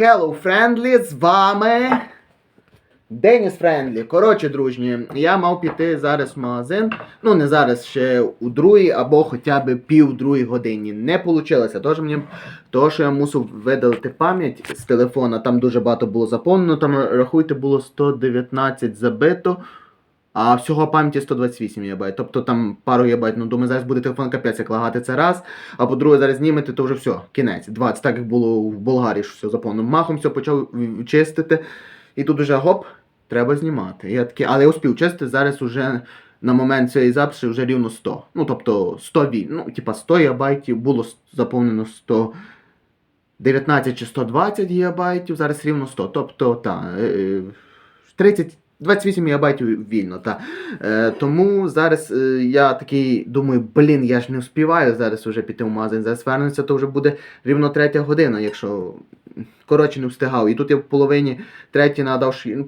Hello Friendly, з вами Деніс Френдлі. Коротше, дружні, я мав піти зараз в магазин. Ну, не зараз, ще у другій або хоча б пів другій годині. Не вийшло. Тож мені того, що я мусив видалити пам'ять з телефона, там дуже багато було заповнено, там рахуйте, було 119 забито. А всього пам'яті 128 ГБ. Тобто там пару ГБ. Ну, думаю, зараз буде телефон капець як лагати це раз. А по-друге, зараз знімете, то вже все, кінець. 20, так як було в Болгарії, що все заповнено. Махом все почав чистити. І тут уже гоп, треба знімати. Я такий, але я успів чистити, зараз уже на момент цієї записи вже рівно 100. Ну, тобто 100 віль. Ну, типа 100 ГБ, було заповнено 100. 19 чи 120 ГБ, зараз рівно 100. Тобто, та, е, 30, 28 ГБ вільно. Та. Е, тому зараз е, я такий думаю, блін, я ж не вспіваю зараз вже піти в магазин. Зараз вернуся, то вже буде рівно третя година, якщо коротше не встигав. І тут я в половині третій надав, що, ну,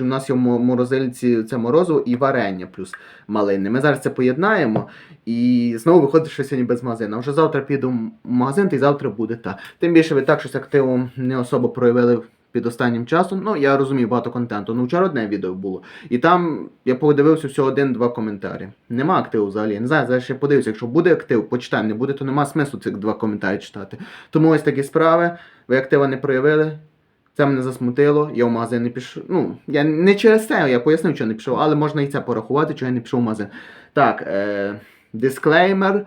в нас є в морозильці це морозиво і варення плюс малини. Ми зараз це поєднаємо. І знову виходить, що сьогодні без магазину. Вже завтра піду в магазин, та завтра буде та. Тим більше ви так щось активом не особо проявили під останнім часом. Ну, я розумію багато контенту. Ну, вчора одне відео було. І там я подивився всього один-два коментарі. Нема активу взагалі. Я Не знаю, зараз ще подивлюся. Якщо буде актив, почитаємо. Не буде, то нема смислу цих два коментарі читати. Тому ось такі справи. Ви актива не проявили. Це мене засмутило, я в магазин не пішов. Ну, я не через це, я пояснив, що не пішов, але можна і це порахувати, що я не пішов в магазин. Так, е, дисклеймер.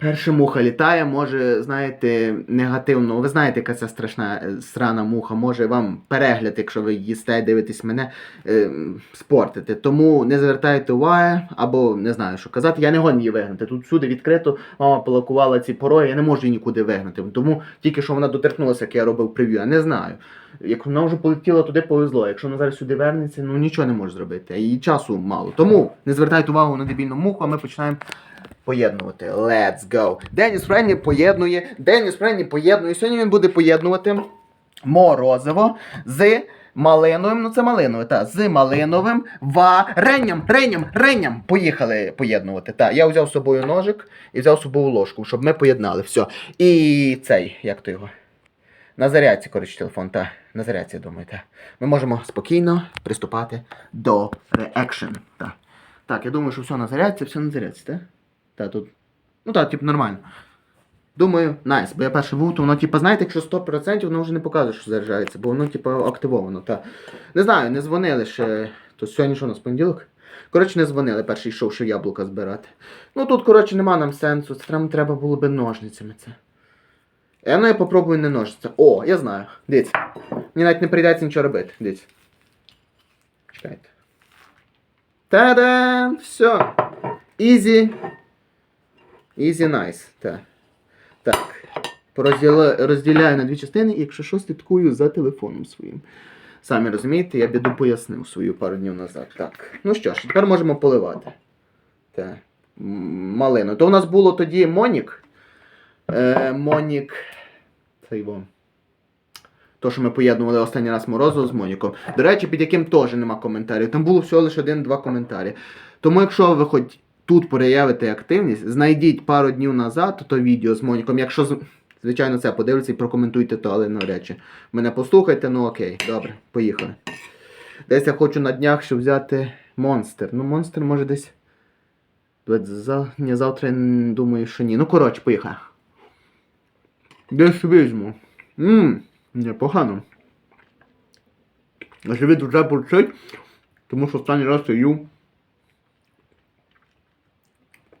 Перша муха літає, може, знаєте, негативно. Ви знаєте, яка це страшна е, срана муха, може вам перегляд, якщо ви їсте, дивитесь мене, е, спортити. Тому не звертайте уваги, або не знаю, що казати. Я не гоню її вигнати. Тут всюди відкрито, мама полакувала ці пороги, я не можу її нікуди вигнати. Тому тільки що вона доторкнулася, як я робив прев'ю, я не знаю. Як вона вже полетіла туди, повезло. Якщо вона зараз сюди вернеться, ну нічого не може зробити. Її часу мало. Тому не звертайте увагу на дебільну муху, а ми починаємо поєднувати. Let's go. Деніс Френні поєднує. Деніс Френні поєднує. Сьогодні він буде поєднувати морозиво з малиновим. Ну це малинове, та з малиновим варенням. Ренням, ренням. Поїхали поєднувати. Та, я взяв з собою ножик і взяв з собою ложку, щоб ми поєднали. Все. І цей, як то його? На зарядці, коротше, телефон, та на зарядці, я думаю, та. Ми можемо спокійно приступати до реакшн. Та. Так, я думаю, що все на зарядці, все на зарядці, так? Та тут. Ну так, типу, нормально. Думаю, найс, бо я перший був, то воно, типу, знаєте, якщо 100%, воно вже не показує, що заряджається, бо воно, типу, активовано. Та. Не знаю, не дзвонили ще. То сьогодні що у нас понеділок? Коротше, не дзвонили, перший йшов, що яблука збирати. Ну тут, коротше, нема нам сенсу. Це треба, треба було би ножницями це. Я ну я попробую не ножиця. О, я знаю. Дивіться. Мені навіть не прийдеться нічого робити. Дивіться. Чекайте. Та-дам! Все. Easy. Easy nice. Так. Так. Розділяю на дві частини, і якщо що, слідкую за телефоном своїм. Самі розумієте, я біду пояснив свою пару днів назад. Так. Ну що ж, тепер можемо поливати. Так. Малину. То у нас було тоді Монік. Е, Монік. Це його. То, що ми поєднували останній раз Морозу з Моніком. До речі, під яким теж нема коментарів. Там було всього лише один-два коментарі. Тому, якщо ви хоч тут проявите активність, знайдіть пару днів назад то відео з Моніком. Якщо звичайно це подивитися і прокоментуйте то, але навряд чи. Мене послухайте, ну окей, добре, поїхали. Десь я хочу на днях ще взяти монстр. Ну, монстр може десь. Ні, завтра м, думаю, що ні. Ну, коротше, поїхали. Десь візьму. Ммм, непогано. Живіт вже бурчить, тому що останній раз я їв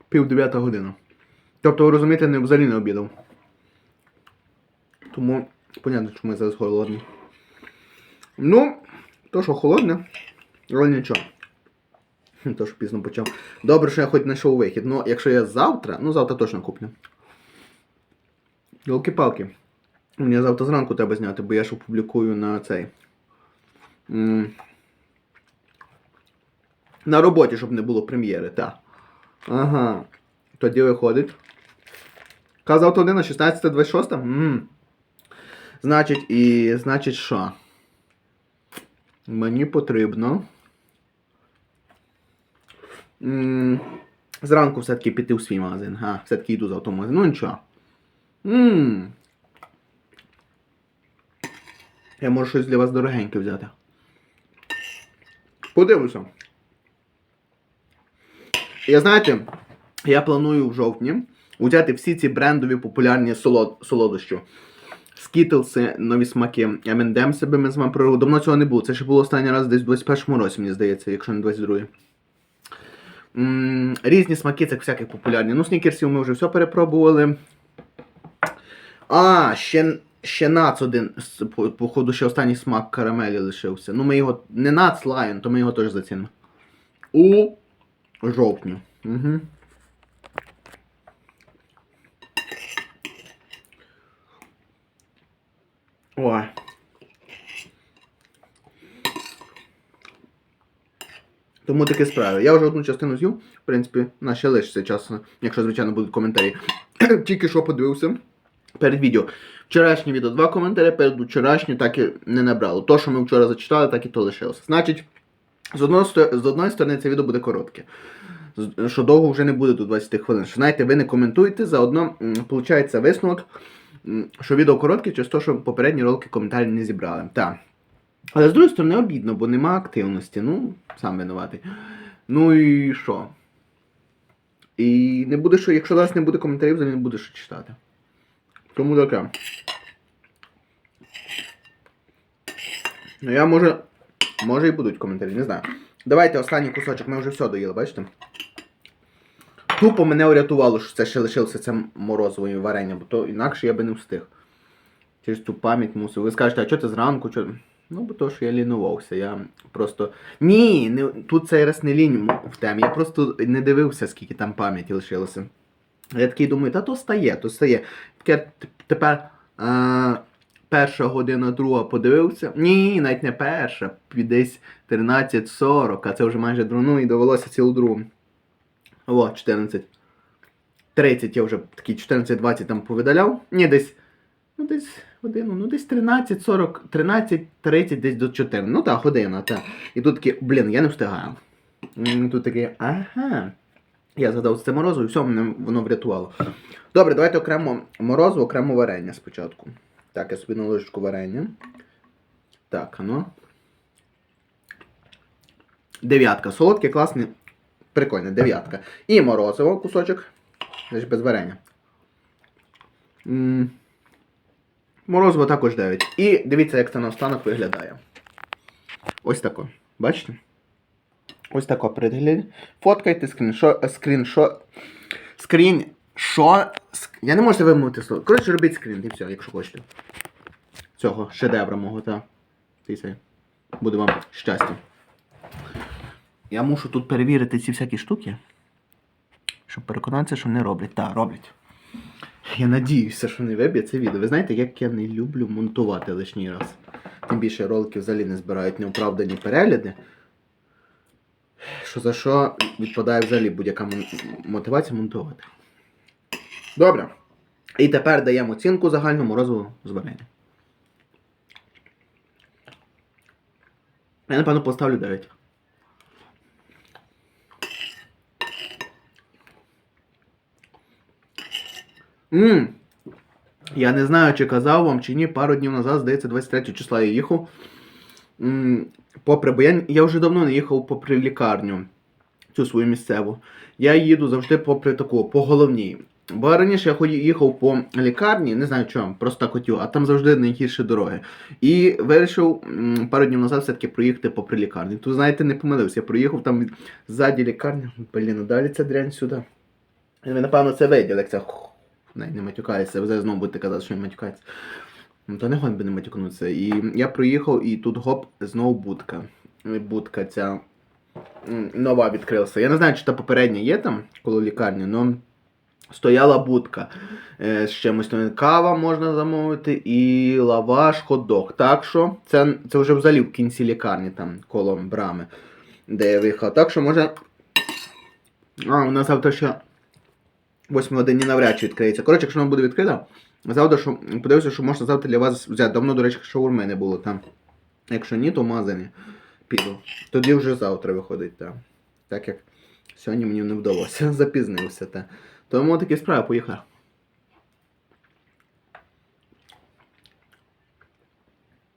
пів дев'ята година. Тобто, ви розумієте, не взагалі не обідав. Тому, понятно, чому я зараз голодний. Ну, то, що холодне, але нічого. То, що пізно почав. Добре, що я хоч знайшов вихід. Ну, якщо я завтра, ну завтра точно куплю. Йолки-палки. Мені завтра зранку треба зняти, бо я ж опублікую на цей. На роботі, щоб не було прем'єри, так. Ага. Тоді виходить. Казав то 1 16 26 Ммм. Значить, і значить що? Мені потрібно. М, Зранку все-таки піти в свій магазин. Га, все-таки йду за автомагазин. Ну нічого. Ммм. Я можу щось для вас дорогеньке взяти. Подивлюся. Я знаєте, я планую в жовтні взяти всі ці брендові популярні солод, солодощі. Скітлси, нові смаки, M&M себе ми з вами провели. Давно цього не було. Це ще було останній раз десь в 21-му році, мені здається, якщо не 22-й. Різні смаки, це всякі популярні. Ну, снікерсів ми вже все перепробували. А, ще, ще нац один, походу, ще останній смак карамелі лишився. Ну, ми його. Не нац лайон, то ми його теж зацінимо. У жовтню. Угу. Ой. Тому таке справи. Я вже одну частину з'їв, в принципі, на ще лишиться час, якщо, звичайно, будуть коментарі. Тільки що подивився перед відео. Вчорашнє відео два коментарі, перед вчорашнє так і не набрало. То, що ми вчора зачитали, так і то лишилося. Значить, з одної, сто- з одної сторони це відео буде коротке. Що довго вже не буде до 20 хвилин. Що знаєте, ви не коментуєте, заодно виходить висновок, що відео коротке через те, що попередні ролики коментарі не зібрали. Так. Але з другої сторони обідно, бо нема активності. Ну, сам винуватий. Ну і що? І не буде що, якщо зараз не буде коментарів, то не буде що читати. Тому таке. Ну я може. Може і будуть коментарі, не знаю. Давайте останній кусочок, ми вже все доїли, бачите? Тупо мене урятувало, що це ще лишилося це морозове варення, бо то інакше я би не встиг. Через ту пам'ять мусив. Ви скажете, а що ти зранку? Чо? Ну, бо то, що я лінувався. Я просто. Ні, не, тут цей раз не лінь в темі. Я просто не дивився, скільки там пам'яті лишилося. Я такий думаю, та то стає, то стає. Таке тепер а, перша година, друга подивився. Ні, навіть не перша, десь 13.40, а це вже майже ну і довелося цілу другу. О, 14. 30 я вже такі 14-20 там повидаляв. Ні, десь. Ну, десь годину, ну десь 13.40, 13.30 десь до 14. Ну так, година, так. І тут такий, блін, я не встигаю. Тут такий, ага. Я згадав це морозиво, і все, мене воно врятувало. Добре, давайте окремо морозиво, окремо варення спочатку. Так, я собі на ложечку варення. Так, ну. Дев'ятка. Солодке, класне, прикольне, дев'ятка. І морозиво, кусочок. Значить без варення. Морозиво також 9. І дивіться, як це на останок виглядає. Ось тако. Бачите? Ось тако передгляд. Фоткайте скріншо, скріншо, скрін, що, я не можу вимовити слово. Коротше, робіть скрін, і все, якщо хочете. Цього шедевра мого, та. Ти. Буде вам щастя. Я мушу тут перевірити ці всякі штуки. Щоб переконатися, що не роблять. Так, роблять. Я надіюся, що не виб'є це відео. Ви знаєте, як я не люблю монтувати лишній раз. Тим більше ролики взагалі не збирають неоправдані перегляди. Що за що відпадає взагалі будь-яка мотивація монтувати. Добре. І тепер даємо оцінку загальну морозову з. Я напевно поставлю 9. Ммм. Я не знаю, чи казав вам, чи ні, пару днів назад, здається, 23 числа я їхав. М, Попри, бо я, я вже давно не їхав попри лікарню, цю свою місцеву. Я їду завжди попри таку, по головній. Бо раніше я їхав по лікарні, не знаю чому, просто так хотів, а там завжди найгірші дороги. І вирішив пару днів назад все-таки проїхати попри лікарні. Тут, знаєте, не помилився. Я проїхав там від- ззаді лікарні. Блін, далі ця дрянь сюди. Ви, напевно, це виділи, як це навіть не матюкається, ви зараз знову будете казати, що він матюкається. Ну, то не гон би не матюкнутися. І я проїхав, і тут гоп, знову будка. Будка ця нова відкрилася. Я не знаю, чи та попередня є там коло лікарні, але стояла будка. Е, з чимось кава можна замовити, і лаваш, хот-дог. Так що це, це вже взагалі в кінці лікарні, там, коло брами, де я виїхав. Так що може. А, у нас завтра ще 8 годині навряд чи відкриється. Коротше, якщо вона буде відкрита, завтра що, подивився, що можна завтра для вас взяти. Давно, до речі, шаурми не було там. Якщо ні, то в магазині піду. Тоді вже завтра виходить, так. Так як сьогодні мені не вдалося, запізнився. Та. Тому такі справи, поїхали.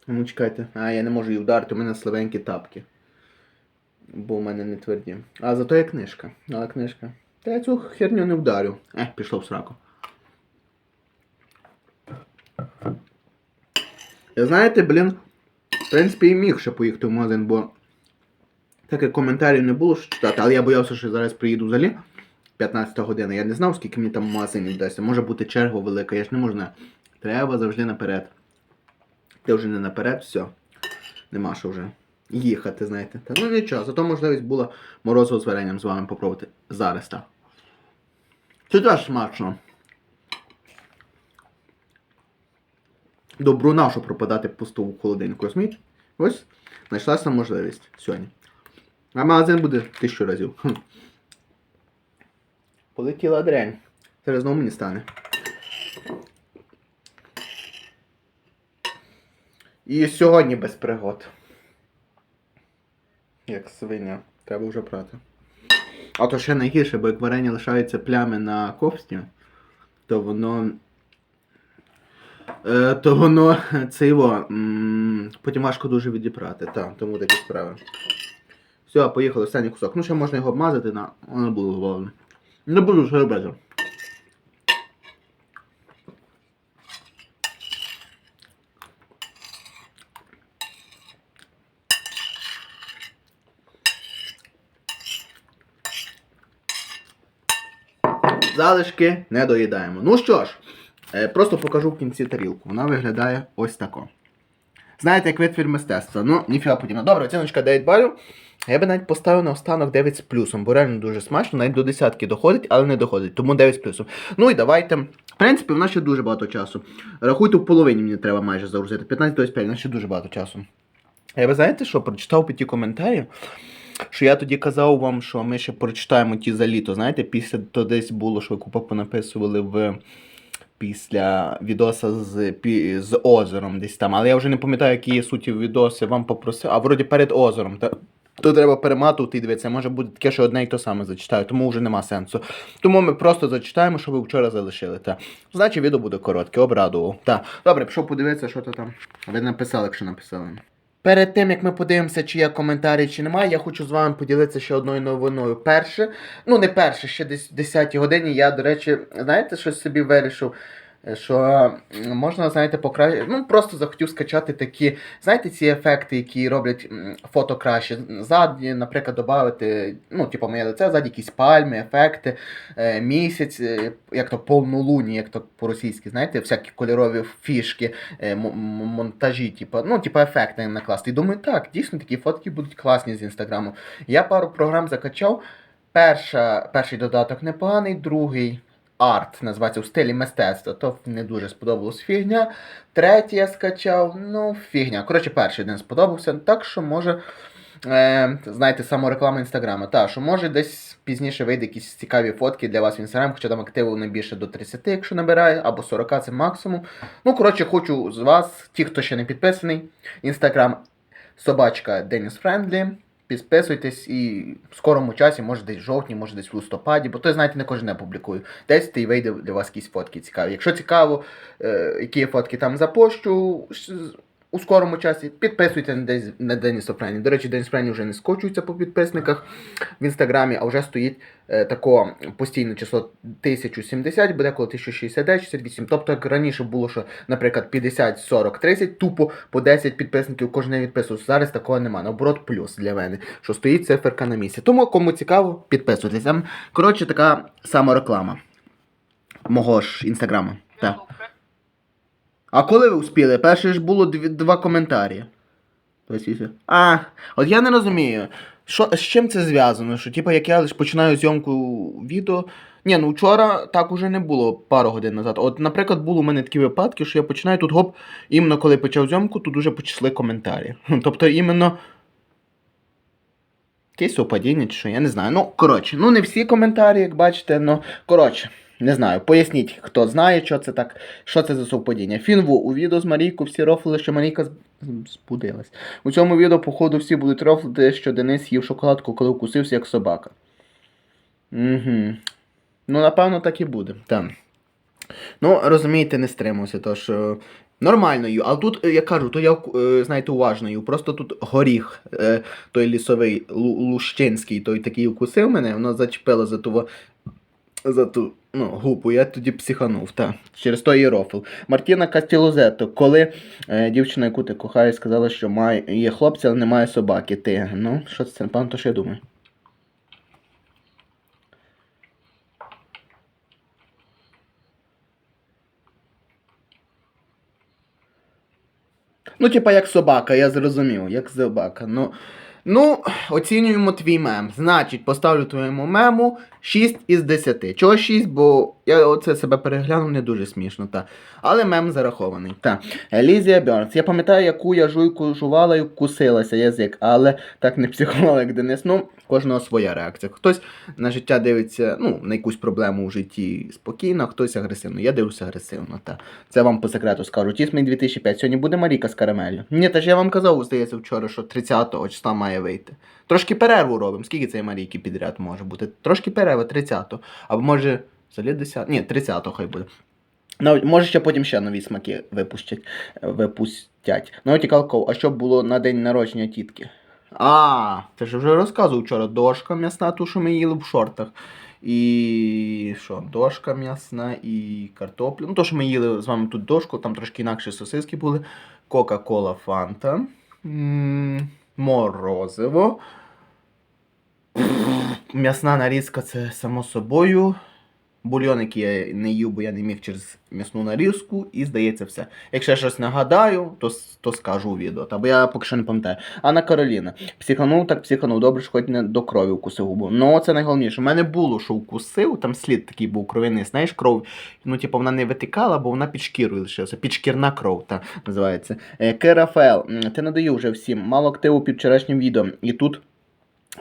Ну чекайте. А, я не можу її вдарити, у мене слабенькі тапки. Бо у мене не тверді. А зато є книжка. Але книжка. Та я цю херню не вдарю. Ех, пішло в сраку. Я знаєте, блін, в принципі, і міг ще поїхати в магазин, бо так як коментарів не було що читати, але я боявся, що зараз приїду взагалі 15 година. Я не знав, скільки мені там магазинів дасть. Може бути черга велика, я ж не можу знати. Треба завжди наперед. Ти вже не наперед, все. Нема що вже їхати, знаєте. Та, ну нічого, зато можливість була морозиво з варенням з вами попробувати зараз, так. Це теж смачно. Добру нашу пропадати пусто в холодильнику, розумієте? Ось знайшлася можливість сьогодні. А магазин буде тисячу разів. Полетіла дрянь. Зараз знову мені стане. І сьогодні без пригод. Як свиня. Треба вже прати. А то ще найгірше, бо як варення лишаються плями на кофті, то воно. Е, то воно це його. потім важко дуже відіпрати. Так, тому такі справи. Все, поїхали, останній кусок. Ну ще можна його обмазати на. О, Не буду головне. Не буду що робити. Залишки не доїдаємо. Ну що ж, е, просто покажу в кінці тарілку. Вона виглядає ось тако. Знаєте, як вид мистецтва. Ну, ніфіга подібного. Добре, оціночка 9 балів. Я би навіть поставив на останок 9 з плюсом, бо реально дуже смачно, навіть до десятки доходить, але не доходить. Тому 9 з плюсом. Ну і давайте. В принципі, в нас ще дуже багато часу. Рахуйте, в половині мені треба майже загрузити. 15-25, у нас ще дуже багато часу. А ви знаєте що? Прочитав під ті коментарі, що я тоді казав вам, що ми ще прочитаємо ті за літо. Знаєте, після то десь було, що ви купа понаписували в. Після відоса з, пі- з озером десь там. Але я вже не пам'ятаю, які є суті відоси вам попросив. А вроді перед озером. Та, то треба перематувати і дивитися. Може буде таке, що одне і то саме зачитаю, тому вже нема сенсу. Тому ми просто зачитаємо, що ви вчора залишили. Та. Значить, відео буде коротке, обрадував. Та. Добре, пішов подивитися, що то там. Ви написали, якщо написали. Перед тим як ми подивимося, чи є коментарі, чи немає, я хочу з вами поділитися ще одною новиною. Перше, ну не перше, ще десь в 10 годині я, до речі, знаєте, щось собі вирішив. Що можна, знаєте, покраще. Ну, просто захотів скачати такі, знаєте, ці ефекти, які роблять фото краще. Ззаді, наприклад, додати, ну, типу, моє лице, ззаді якісь пальми, ефекти, е, місяць, е, як то повнолунні, як то по-російськи, знаєте, всякі кольорові фішки, е, монтажі, типу, ну, типу, ефекти накласти. І думаю, так, дійсно такі фотки будуть класні з інстаграму. Я пару програм закачав. Перша, перший додаток непоганий, другий арт називається в стилі мистецтва. То не дуже сподобалось фігня. Третій я скачав, ну, фігня. Коротше, перший один сподобався. Так що може. Е, знаєте, самореклама інстаграма. Та, що може десь пізніше вийде якісь цікаві фотки для вас в інстаграм, хоча там активу не більше до 30, якщо набирає, або 40 це максимум. Ну, коротше, хочу з вас, ті, хто ще не підписаний, інстаграм собачка Деніс Френдлі. Підписуйтесь і в скорому часі, може десь в жовтні, може десь в листопаді, бо то, знаєте, не кожен день публікую. Десь і вийде для вас якісь фотки цікаві. Якщо цікаво, е, які фотки там запощу у скорому часі, підписуйте на, Деніса Френі. До речі, Деніс Френі вже не скочується по підписниках в інстаграмі, а вже стоїть е, тако постійне число 1070, буде коло 1069, 68. Тобто, як раніше було, що, наприклад, 50, 40, 30, тупо по 10 підписників кожен відписувався. Зараз такого нема. Наоборот, плюс для мене, що стоїть циферка на місці. Тому, кому цікаво, підписуйтесь. Коротше, така сама реклама мого ж інстаграма. Так. А коли ви успіли? Перше ж було дві, два коментарі. А, от я не розумію, що, з чим це зв'язано? Що, типу, як я лише починаю зйомку відео. Ні, ну вчора так уже не було пару годин назад. От, наприклад, були у мене такі випадки, що я починаю тут гоп, іменно коли почав зйомку, тут уже почали коментарі. Тобто іменно. Якесь совпадіння чи що, я не знаю. Ну, коротше, ну не всі коментарі, як бачите, ну коротше. Не знаю, поясніть, хто знає, що це так, що це за совпадіння. Фінву у відео з Марійку всі рофли, що Марійка збудилась. У цьому відео, походу, всі будуть рофлити, що Денис їв шоколадку, коли вкусився як собака. Угу. Ну, напевно, так і буде. Так. Ну, розумієте, не стримався, то що Нормальною, але тут, е, я кажу, то я, е, знаєте, уважною. Просто тут горіх, е, той лісовий, лущинський, той такий укусив мене, воно зачепило за ту, во- за ту ну, гупу, я тоді психанув, та, через той рофл. Мартіна Кастілозето, коли е, дівчина, яку ти кохаєш, сказала, що має, є хлопці, але немає собаки. Ти, ну, що це, пан, то що я думаю? Ну, типа, як собака, я зрозумів, як собака. Ну, ну, оцінюємо твій мем. Значить, поставлю твоєму мему 6 із 10. Чого 6? Бо я оце себе переглянув не дуже смішно, та. Але мем зарахований. Та. Елізія Бьорнс. Я пам'ятаю, яку я жуйку жувала і кусилася язик, але так не як Денис. Ну, кожного своя реакція. Хтось на життя дивиться, ну, на якусь проблему в житті спокійно, хтось агресивно. Я дивлюся агресивно, та. Це вам по секрету скажу. Тісмей 2005. Сьогодні буде Маріка з карамелью. Ні, та ж я вам казав, здається, вчора, що 30-го числа має вийти. Трошки перерву робимо. Скільки цієї Марійки підряд може бути? Трошки перерва 30-го. Або може взагалі 10 Ні, 30-го хай буде. Навіть, може ще потім ще нові смаки випустять. випустять. Навіть Калков, а що було на день народження тітки? А, це ж вже розказував вчора. Дошка м'ясна, ту, що ми їли в шортах. І що, дошка м'ясна і картопля. Ну, то, що ми їли з вами тут дошку, там трошки інакші сосиски були. Кока-кола Фанта. Морозиво. М'ясна нарізка це само собою. Бульйон, який я не їв, бо я не міг через м'ясну нарізку, і здається все. Якщо я щось нагадаю, то, то скажу у відео. Та бо я поки що не пам'ятаю. Анна Кароліна. Психанув, так психанув. Добре, що хоч не до крові вкусив губу. Ну, це найголовніше. У мене було, що вкусив, там слід такий був кровяний, знаєш, кров. Ну, типу, вона не витикала, бо вона під шкірою лишилася. Підшкірна кров, та називається. Е, Керафел, ти надаю вже всім. Мало активу під вчорашнім відео. І тут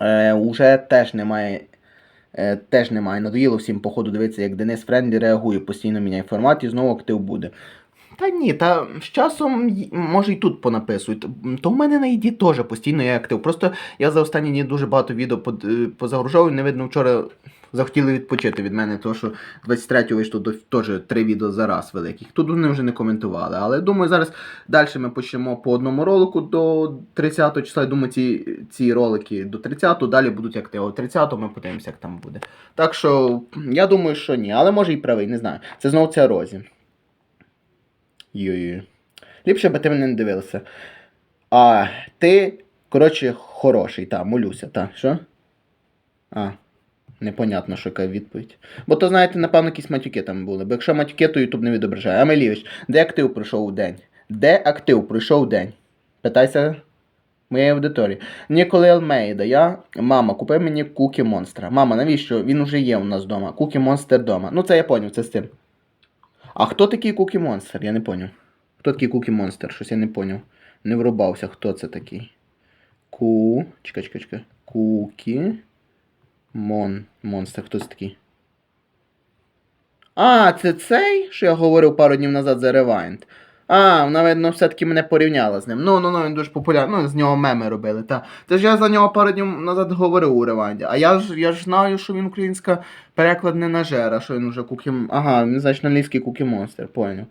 е, уже теж немає. Е, теж немає. Надоїло всім, походу, дивитися, як Денис Френдлі реагує, постійно міняє формат і знову актив буде. Та ні, та з часом може і тут понаписують. То в мене на іді теж постійно є актив. Просто я за останні дні дуже багато відео е, не видно вчора. Захотіли відпочити від мене, тому що 23-го вийшло теж три відео за раз великих. Тут вони вже не коментували. Але думаю, зараз далі ми почнемо по одному ролику до 30-го числа. Я думаю, ці, ці ролики до 30-го далі будуть активно. 30-го ми подивимося, як там буде. Так що я думаю, що ні, але може і правий, не знаю. Це знову ця розі. Йой. Ліпше би ти мене не дивився. А ти, коротше, хороший, та, молюся, та, що? А, непонятно, що яка відповідь. Бо то, знаєте, напевно, якісь матюки там були. Бо якщо матюки, то Ютуб не відображає. Амелійович, де актив пройшов у день? Де актив пройшов день? Питайся моєї аудиторії. Ніколи Елмейда, я. Мама, купи мені кукі монстра. Мама, навіщо? Він уже є у нас вдома. Кукі монстр вдома. Ну, це я поняв, це з тим. А хто такий Кукі Монстер? Я не поняв. Хто такий Кукі Монстер? Щось я не поняв. Не врубався, хто це такий. Ку. Чекай, чекай, чекай. Кукі. Мон. Монстер. Хто це такий? А, це цей, що я говорив пару днів назад за Rewind. А, вона, видно, все-таки мене порівняла з ним. Ну, ну, ну, він дуже популярний. Ну, з нього меми робили. Та. Це ж я за нього пару днів назад говорив у Реванді. А я ж я ж знаю, що він українська переклад не на жера, що він вже кукі. Ага, він значить англійський кукі монстр, поняв.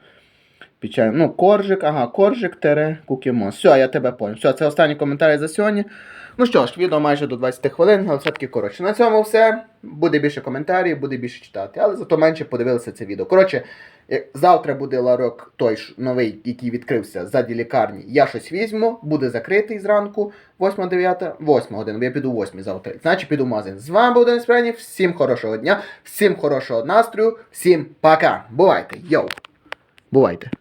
Печально. Ну, коржик, ага, коржик тере кукі монстр. Все, я тебе поняв. Все, це останній коментар за сьогодні. Ну що ж, відео майже до 20 хвилин, але все-таки коротше. На цьому все. Буде більше коментарів, буде більше читати, але зато менше подивилися це відео. Коротше, е, завтра буде ларок той ж новий, який відкрився ззаді лікарні. Я щось візьму, буде закритий зранку, 8-9, 8 година, бо я піду 8 завтра. Значить піду в магазин. З вами був Денис Френів, всім хорошого дня, всім хорошого настрою, всім пока. Бувайте, йоу. Бувайте.